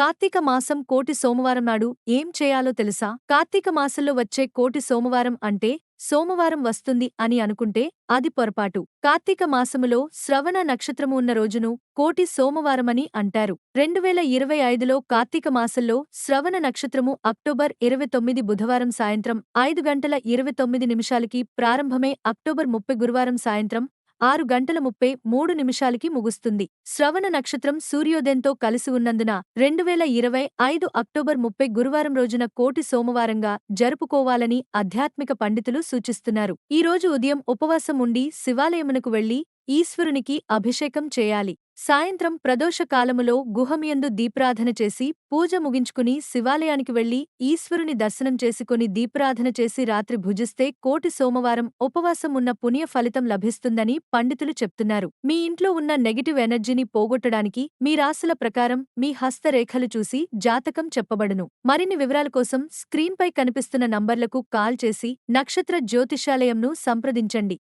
కార్తీక మాసం కోటి సోమవారం నాడు ఏం చేయాలో తెలుసా? కార్తీక మాసంలో వచ్చే కోటి సోమవారం అంటే సోమవారం వస్తుంది అని అనుకుంటే అది పొరపాటు. కార్తీక మాసములో శ్రవణ నక్షత్రము ఉన్న రోజును కోటి సోమవారమని అంటారు. రెండు వేల ఇరవై ఐదులో కార్తీక మాసంలో శ్రవణ నక్షత్రము అక్టోబర్ ఇరవై తొమ్మిది బుధవారం సాయంత్రం ఐదు గంటల ఇరవై తొమ్మిది నిమిషాలకి ప్రారంభమై అక్టోబర్ ముప్పై గురువారం సాయంత్రం ఆరు గంటల ముప్పై మూడు నిమిషాలకి ముగుస్తుంది. శ్రవణ నక్షత్రం సూర్యోదయంతో కలిసి ఉన్నందున రెండు వేల ఇరవై ఐదు అక్టోబర్ ముప్పై గురువారం రోజున కోటి సోమవారంగా జరుపుకోవాలని ఆధ్యాత్మిక పండితులు సూచిస్తున్నారు. ఈ రోజు ఉదయం ఉపవాసం ఉండి శివాలయమునకు వెళ్ళి ఈశ్వరునికి అభిషేకం చేయాలి. సాయంత్రం ప్రదోషకాలములో గుహమియందు దీప్రాధన చేసి పూజ ముగించుకుని శివాలయానికి వెళ్ళి ఈశ్వరుని దర్శనం చేసుకుని దీప్రాధన చేసి రాత్రి భుజిస్తే కోటి సోమవారం ఉపవాసం ఉన్న పుణ్య ఫలితం లభిస్తుందని పండితులు చెప్తున్నారు. మీ ఇంట్లో ఉన్న నెగటివ్ ఎనర్జీని పోగొట్టడానికి మీ రాశుల ప్రకారం మీ హస్తరేఖలు చూసి జాతకం చెప్పబడును. మరిన్ని వివరాల కోసం స్క్రీన్పై కనిపిస్తున్న నంబర్లకు కాల్ చేసి నక్షత్ర జ్యోతిషాలయంను సంప్రదించండి.